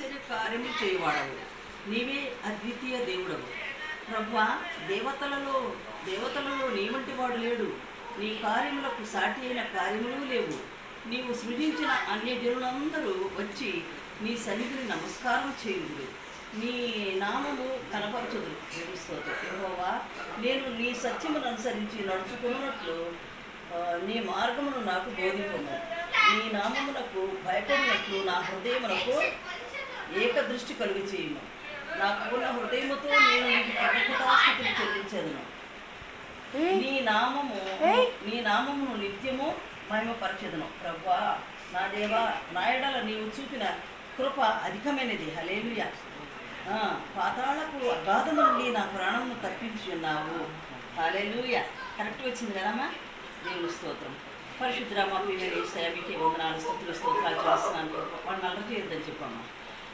ఆశ్చర్య కార్యము చేయవాడవు. నీవే అద్వితీయ దేవుడవు. ప్రభు దేవతలలో దేవతలలో నీవంటి వాడు లేడు. నీ కార్యములకు సాటి అయిన కార్యములు లేవు. నీవు సృజించిన అన్ని జనులందరూ వచ్చి నీ సన్నిధిని నమస్కారం చేయుదురు. నీ నామము కనపరచుదు యెహోవా నేను నీ సత్యమును అనుసరించి నడుచుకున్నట్లు నీ మార్గమును నాకు బోధింపము. నీ నామమునకు భయపడినట్లు నా హృదయమునకు ఏకదృష్టి కలుగు చేయము నా పూర్ణ హృదయముతో నేను నీకు కృతజ్ఞతాస్థితులు చెల్లించదును నీ నామము నీ నామమును నిత్యము మహిమపరచెదను. ప్రభా నా దేవా నా ఎడల నీవు చూపిన కృప అధికమైనది. హలేలుయ పాతాళకు అగాధము నుండి నా ప్రాణమును తప్పించి ఉన్నావు హలేలుయ కరెక్ట్ వచ్చింది కదమ్మా? దేవుని స్తోత్రం. పరిశుద్ధరామ పిల్లలు మీకే వందనాలు స్థుతులు స్తోత్రాలు చేస్తున్నాను. వాడు నల్ల చేయొద్దని చెప్పమ్మా.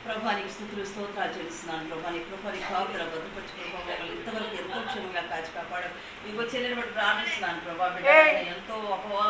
ప్రభానికి స్థుతులు స్తోత్రాలు చెల్లిస్తున్నాను ప్రభాని కృపని కాపుల భద్రపరిచి ప్రభావ ఇంతవరకు ఎంతో క్షేమంగా కాచి కాపాడు చెల్లిని బట్టి ప్రార్థిస్తున్నాను ప్రభా బిడ్డ. ఎంతో అపవా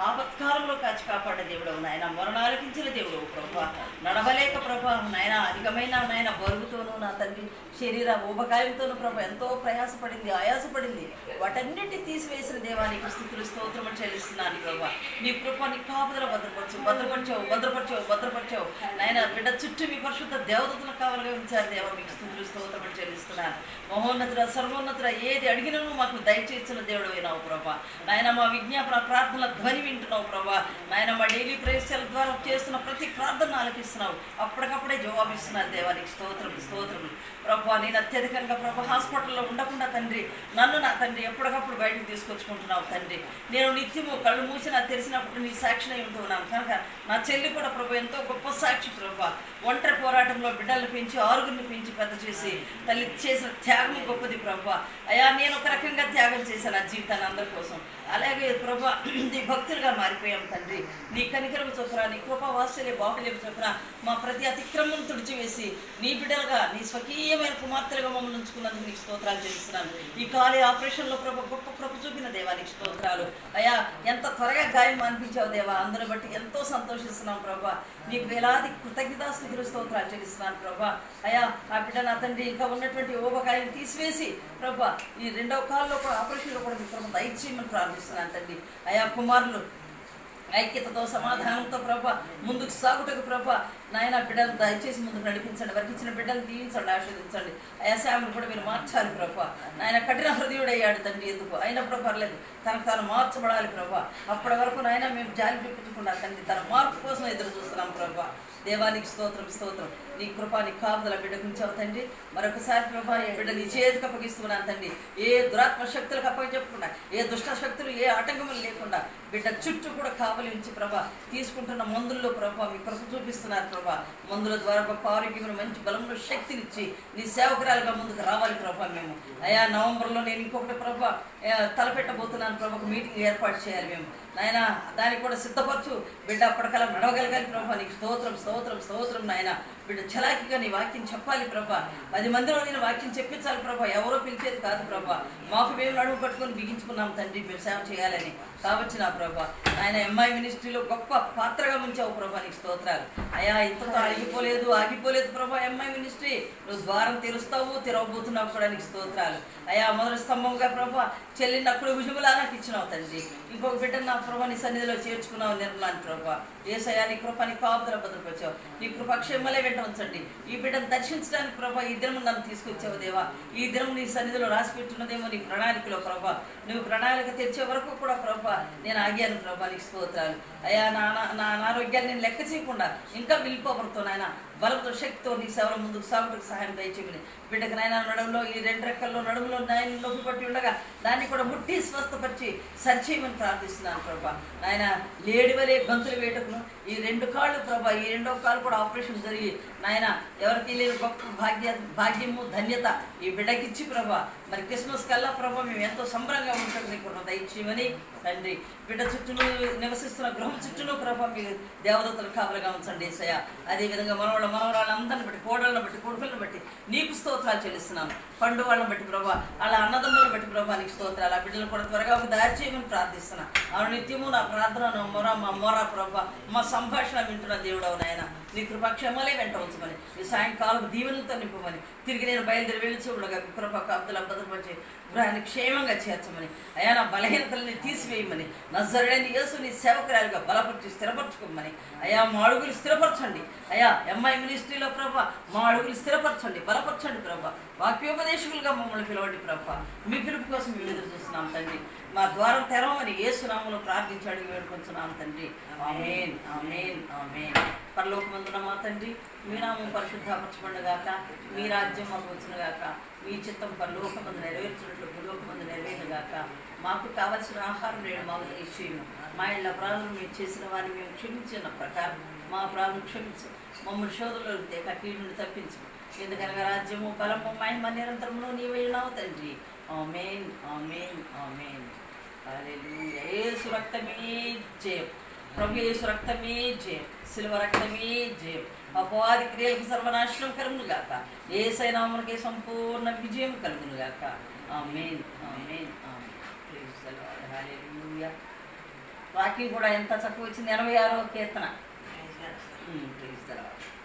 ఆపత్కాలంలో కాచి కాపాడే దేవుడు నాయన. మరణాలకించిన దేవుడు ప్రభా. నడవలేక ప్రభా నాయన అధికమైన నాయన బరువుతోనూ నా తండ్రి శరీర ఊబకాయంతోనూ ప్రభా ఎంతో ప్రయాసపడింది ఆయాసపడింది. వాటన్నిటిని తీసివేసిన దేవానికి స్థుతులు స్తోత్రము చెల్లిస్తున్నాను ప్రభా. నీ కృప నీ కాపుదల భద్రపరచు భద్రపరచావు భద్రపరచావు భద్రపరచావు నాయన బిడ్డ చుట్టూ పరిశుద్ధ దేవతల కావాలిగా ఉంచారు దేవ మీకు స్థుతులు స్తోత్రము చెల్లిస్తున్నాను మహోన్నతుడ సర్వోన్నతుడ ఏది అడిగినను మాకు దయచేసిన దేవుడు అయినావు ప్రభా. నాయన మా విజ్ఞాపన ప్రార్థనల ధ్వని వింటున్నావు ప్రభా. నాయన మా డైలీ ప్రేక్షల ద్వారా చేస్తున్న ప్రతి ప్రార్థన ఆలకిస్తున్నావు అప్పటికప్పుడే జవాబిస్తున్నారు దేవానికి స్తోత్రం స్తోత్రం ప్రభా నేను అత్యధికంగా ప్రభా హాస్పిటల్లో ఉండకుండా తండ్రి నన్ను నా తండ్రి ఎప్పటికప్పుడు బయటకు తీసుకొచ్చుకుంటున్నావు తండ్రి. నేను నిత్యము కళ్ళు మూసి నాకు తెలిసినప్పుడు నీ సాక్షిని ఉంటున్నాను. కనుక నా చెల్లి కూడా ప్రభు ఎంతో గొప్ప సాక్షి ప్రభా. ఒంటరి పోరాటంలో బిడ్డలు పెంచి ఆరుగురిని పెంచి పెద్ద చేసి తల్లి చేసిన త్యాగం గొప్పది ప్రభా. అయ్యా నేను ఒక రకంగా త్యాగం చేశాను ఆ జీవితాన్ని అందరి కోసం. అలాగే ప్రభా నీ భక్తులుగా మారిపోయాం తండ్రి. నీ కనికరము చొప్పున నీ కృపా వాత్సల్య బాహుల్యం చొప్పున మా ప్రతి అతిక్రమం తుడిచివేసి నీ బిడ్డలుగా నీ స్వకీయమైన కుమార్తెలుగా మమ్మల్ని ఉంచుకున్నందుకు నీకు స్తోత్రాలు చేస్తున్నాను ఈ కాలే ఆపరేషన్లో ప్రభు గొప్ప కృప చూపిన దేవా నీకు స్తోత్రాలు. అయ్యా ఎంత త్వరగా గాయం అనిపించావు దేవా. అందరూ బట్టి ఎంతో సంతోషిస్తున్నాం ప్రభా. నీకు వేలాది కృతజ్ఞతాస్థితులు స్తోత్రాలు చెల్లిస్తున్నాను ప్రభా. అయ్యా ఆ బిడ్డ నా తండ్రి ఇంకా ఉన్నటువంటి ఊబకాయం తీసివేసి ప్రభా ఈ రెండవ కాలంలో కూడా ఆపరేషన్లో కూడా మీ ప్రభు దయచేయమని ప్రార్థిస్తున్నాను తండ్రి. అయా కుమారులు ఐక్యతతో సమాధానంతో ప్రభ ముందుకు సాగుటకు ప్రభ నాయన బిడ్డలు దయచేసి ముందుకు నడిపించండి వారికి ఇచ్చిన బిడ్డలు దీవించండి ఆశీర్వదించండి. అయా కూడా మీరు మార్చాలి ప్రభ. నాయన కఠిన హృదయుడయ్యాడు తండ్రి ఎందుకు? అయినప్పుడు పర్లేదు. తనకు తాను మార్చబడాలి ప్రభా. అప్పటి వరకు నాయన మేము జాలి చూపించకుండా తండ్రి. తన మార్పు కోసం ఎదురు చూస్తున్నాం ప్రభా. దేవానికి స్తోత్రం స్తోత్రం. నీ కృప నీ కాపుదల బిడ్డ ఉంచావు తండ్రి. మరొకసారి కృప ఈ బిడ్డ నీ చేతికి అప్పగిస్తున్నాను తండ్రి. ఏ దురాత్మ శక్తులకు అప్పగించకుండా ఏ దుష్ట శక్తులు ఏ ఆటంకములు లేకుండా బిడ్డ చుట్టూ కూడా కావలి ఉంచి ప్రభా తీసుకుంటున్న మందుల్లో ప్రభా మీ కృప చూపిస్తున్నారు ప్రభా. మందుల ద్వారా గొప్ప ఆరోగ్యమైన మంచి బలంలో శక్తినిచ్చి నీ సేవకురాలుగా ముందుకు రావాలి ప్రభా మేము. అయా నవంబర్లో నేను ఇంకొకటి ప్రభా తలపెట్టబోతున్నాను ప్రభా ఒక మీటింగ్ ఏర్పాటు చేయాలి మేము. నాయన దానికి కూడా సిద్ధపరచు. బిడ్డ అప్పటికల్లా నడవగలగాలి ప్రభా నీకు స్తోత్రం స్తోత్రం స్తోత్రం నాయన. బిడ్డ చలాకిగా నీ వాక్యం చెప్పాలి ప్రభా. పది మందిలో నేను వాక్యం చెప్పించాలి ప్రభా. ఎవరో పిలిచేది కాదు ప్రభా. మాకు మేము నడుము పట్టుకొని బిగించుకున్నాం తండ్రి మీరు సేవ చేయాలని. కావచ్చు నా ప్రభా? ఆయన ఎంఐ మినిస్ట్రీలో గొప్ప పాత్రగా ఉంచావు ప్రభా నీకు స్తోత్రాలు. అయా ఇంతతో ఆగిపోలేదు ఆగిపోలేదు ప్రభా ఎంఐ మినిస్ట్రీ నువ్వు ద్వారం తెరుస్తావు తెరవబోతున్నావు కూడా నీకు స్తోత్రాలు. అయా మొదటి స్తంభంగా ప్రభా చెల్లిని అప్పుడు భుజములా నాకు ఇచ్చినావు తండ్రి. ఇంకొక బిడ్డ నా ప్రభా నీ సన్నిధిలో చేర్చుకున్నావు నిర్మలాన్ని ప్రభా. ఏసయ్యా నీ కృప నీ కాపుదల భద్రపరిచావు. నీ కృప క్షేమలే వెంట ఉంచండి ఈ బిడ్డను దర్శించడానికి ప్రభా ఈ దినం నన్ను తీసుకొచ్చావు దేవా. ఈ దినం నీ సన్నిధిలో రాసి పెట్టున్నదేమో నీ ప్రణాళికలో ప్రభా. నువ్వు ప్రణాళిక తెచ్చే వరకు కూడా ప్రభా నేను ఆగాను ప్రభా నీకు స్తోత్రాలు. అయ్యా నా నా- నా అనారోగ్యాన్ని నేను లెక్క చేయకుండా ఇంకా వెళ్ళిపోబడుతూ నాయన. బలంతో శక్తితో నీ సేవల ముందుకు సాగుటకు సహాయం దయచేయమని. బిడ్డకు నాయన నడుములో ఈ రెండు రెక్కల్లో నడుములో నాయన నొప్పి పట్టి ఉండగా దాన్ని కూడా ముట్టి స్వస్థపరిచి సరిచేయమని ప్రార్థిస్తున్నాను ప్రభా. నాయన లేడి వలే గంతులు వేయటకును. ఈ రెండు కాళ్ళు ప్రభా ఈ రెండో కాళ్ళు కూడా ఆపరేషన్ జరిగి నాయన ఎవరికి లేని గొప్ప భాగ్య భాగ్యము ధన్యత ఈ బిడ్డకిచ్చి ప్రభా. మరి క్రిస్మస్ కల్లా ప్రభా మేము ఎంతో సంబరంగా ఉంటాం నీకు దయచేయమని తండ్రి. బిడ్డ చుట్టూను నివసిస్తున్న గృహం చుట్టూను ప్రభా మీరు దేవదత్తలు కాపలుగా ఉంచండి ఏసయ్య. అదేవిధంగా మనవాళ్ళ మనవరాళ్ళందరిని బట్టి కోడళ్ళని బట్టి కొడుకులను బట్టి నీకు స్తోత్రాలు చెల్లిస్తున్నాను పండు వాళ్ళని బట్టి ప్రభా అలా అన్నదమ్ములను బట్టి ప్రభా నీకు స్తోత్రాలు. ఆ బిడ్డలు కూడా త్వరగా ఒక దారి చేయమని ప్రార్థిస్తున్నా. ఆ నిత్యము నా ప్రార్థన మొర మా మొర ప్రభా మా సంభాషణ వింటున్న దేవుడవు నాయన. నీ కృపక్షమలే వెంట ఉంచమని ఈ సాయంకాలం దీవెనలతో నింపమని తిరిగి నేను బయలుదేరి వెళ్ళి చూడగా కృప అబ్దుల భద్రపరిచి గృహాన్ని క్షేమంగా చేర్చమని. అయా నా బలహీనతల్ని తీసివేయమని. నజరుడైన యేసు నీ సేవకురాలుగా బలపరిచి స్థిరపరచుకోమని. అయా మా అడుగులు స్థిరపరచండి. అయా ఎంఐ మినిస్ట్రీలో ప్రభా మా అడుగులు స్థిరపరచండి బలపరచండి ప్రభా. వాక్యోపదేశకులుగా మమ్మల్ని పిలవండి ప్రభా. మీ పిలుపు కోసం మేము ఎదురు చూస్తున్నాం తండ్రి. మా ద్వారం తెరవమని ఏసునామలో ప్రార్థించి ప్రార్థించాడు వేడుకొంచున్నాం తండ్రి. ఆమెన్. ఆమెన్. ఆమెన్. పరలోకమందున మా తండ్రి మీ నామం పరిశుద్ధపరచబడగాక మీ రాజ్యం మాకు వచ్చినగాక మీ చిత్తం పరలోకమందు నెరవేర్చినట్లు భూలోకమందు నెరవేరుగాక మాకు కావలసిన ఆహారం నేను మాకు నిశ్చయము మా ఇళ్ళ అపరాధం మేము చేసిన వారిని మేము క్షమించిన ప్రకారం మా అపరాధం క్షమించు. మమ్మల్ని శోధంలో తేక తప్పించు. ఎందుకనగా రాజ్యము బలము మహిమ నిరంతరమును నీవైనావు తండ్రి. ఆమేన్ ఆ ఆమేన్. హల్లెలూయా. యేసు రక్తమే జయం. ప్రభు యేసు రక్తమే జయం శిలువ రక్తమే జయం. అపవాది క్రియలకు సర్వనాశనం కలుగును గాక. ఏసైనాములకే సంపూర్ణ విజయం కలుగును గాక. ఆమేన్ ఆమేన్ ఆమేన్. వాక్యం కూడా ఎంత చక్కగా వచ్చింది? ఎనభై ఆరో కీర్తన. The lord